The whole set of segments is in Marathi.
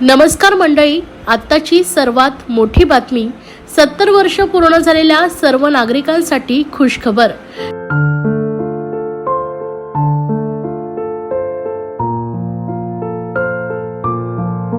नमस्कार मंडळी आत्ताची सर्वात मोठी बातमी. सत्तर वर्ष पूर्ण झालेल्या सर्व नागरिकांसाठी खुशखबर.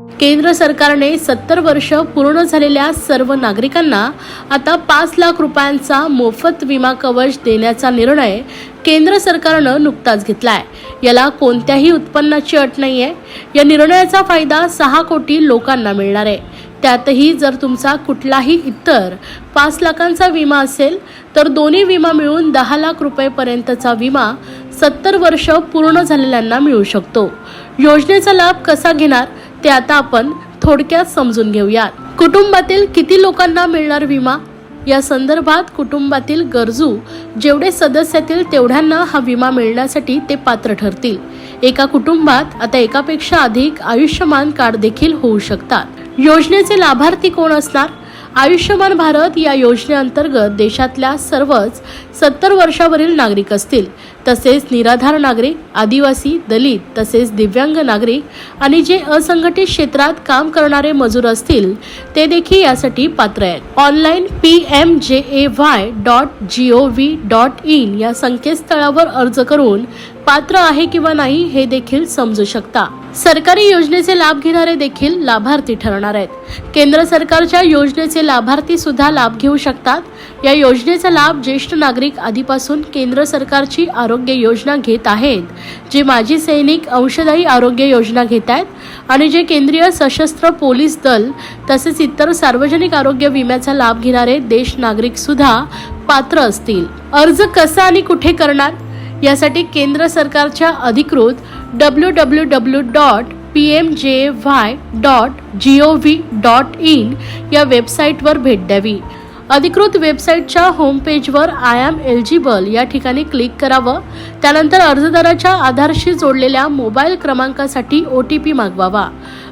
केंद्र सरकारने सत्तर वर्ष पूर्ण झालेल्या सर्व नागरिकांना आता पाच लाख रुपयांचा मोफत विमा कवच देण्याचा निर्णय केंद्र सरकारनं नुकताच घेतलाय. याला कोणत्याही उत्पन्नाची अट नाहीये. या निर्णयाचा फायदा सहा कोटी लोकांना मिळणार आहे. त्यातही जर तुमचा कुठलाही इतर पाच लाखांचा विमा असेल तर दोन्ही विमा मिळून दहा लाख रुपयेपर्यंतचा विमा सत्तर वर्ष पूर्ण झालेल्यांना मिळू शकतो. योजनेचा लाभ कसा घेणार? ते आता आपण थोडक्यात समजून घेऊयात. कुटुंबातील किती लोकांना मिळणार विमा? या संदर्भात कुटुंबातील गरजू जेवढे सदस्यातील तेवढ्यांना हा विमा मिळण्यासाठी ते पात्र ठरतील. एका कुटुंबात आता एकापेक्षा अधिक आयुष्यमान कार्ड देखील होऊ शकतात. योजनेचे लाभार्थी कोण असणार? आयुष्यमान भारत या योजनेअंतर्गत देशातल्या सर्वच सत्तर वर्षावरील नागरिक असतील. तसेच निराधार नागरिक आदिवासी दलित तसेच दिव्यांग नागरिक आणि जे असंघटित क्षेत्रात काम करणारे मजूर असतील ते देखील यासाठी पात्र आहेत. Online P M J A Y dot G O V dot in या संकेतस्थळावर अर्ज करून पात्र आहे किंवा नाही हे देखील समजू शकता. सरकारी योजनेचे लाभ घेणारे देखील लाभार्थी ठरणार आहेत. केंद्र सरकारच्या योजनेचे लाभार्थी सुद्धा लाभ घेऊ शकतात. या योजनेचा लाभ ज्येष्ठ नागरिक आधीपासून केंद्र सरकारची आरोग्य योजना घेत आहेत. जे माजी सैनिक अंशदायी आरोग्य योजना घेत आहेत आणि जे केंद्रीय सशस्त्र पोलीस दल तसेच इतर सार्वजनिक आरोग्य विम्याचा लाभ घेणारे देश नागरिक सुद्धा पात्र असतील. अर्ज कसा आणि कुठे करणार? यासाठी केंद्र सरकारच्या अधिकृत W W W dot P M J Y dot G O V dot in या वेबसाईटवर भेट द्यावी. अधिकृत वेबसाईटच्या होमपेजवर आय एम एलिजिबल या ठिकाणी क्लिक करावं. त्यानंतर अर्जदाराच्या आधारशी जोडलेल्या मोबाईल क्रमांकासाठी ओ टी पी मागवावा.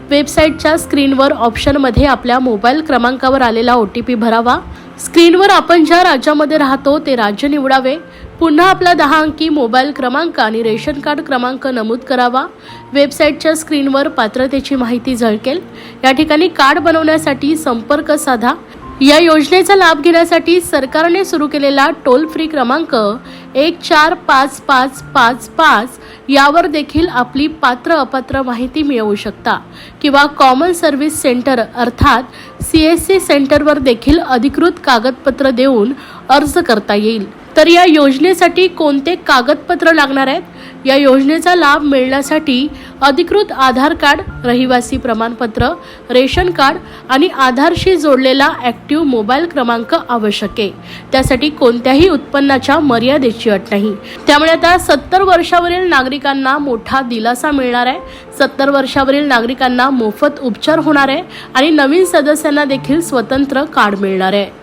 वेबसाईटच्या स्क्रीनवर ऑप्शनमध्ये आपल्या मोबाईल क्रमांकावर आलेला ओ टी पी भरावा. स्क्रीनवर आपण ज्या राज्यामध्ये राहतो ते राज्य निवडावे. पुन्हा आपला दहा अंकी मोबाईल क्रमांक आणि रेशन कार्ड क्रमांक नमूद करावा. वेबसाईटच्या स्क्रीनवर पात्रतेची माहिती झळकेल. या ठिकाणी कार्ड बनवण्यासाठी संपर्क साधा. या योजनेचा लाभ घेण्यासाठी सरकारने सुरू केलेला टोल फ्री क्रमांक एक चार पाच पाच पाच पाच यावर देखील आपली पात्र अपात्र माहिती मिळवू शकता. किंवा कॉमन सर्व्हिस सेंटर अर्थात सी एस सी सेंटरवर देखील अधिकृत कागदपत्र देऊन अर्ज करता येईल. तर या योजनेसाठी कोणते कागदपत्र लागणार आहेत? या योजनेचा लाभ मिळण्यासाठी अधिकृत आधार कार्ड रहिवासी प्रमाणपत्र रेशन कार्ड आणि आधारशी जोडलेला ॲक्टिव्ह मोबाईल क्रमांक आवश्यक आहे. त्यासाठी कोणत्याही उत्पन्नाच्या मर्यादेची अट नाही. त्यामुळे आता सत्तर वर्षावरील नागरिकांना मोठा दिलासा मिळणार आहे. सत्तर वर्षावरील नागरिकांना मोफत उपचार होणार आहे आणि नवीन सदस्यांना देखील स्वतंत्र कार्ड मिळणार आहे.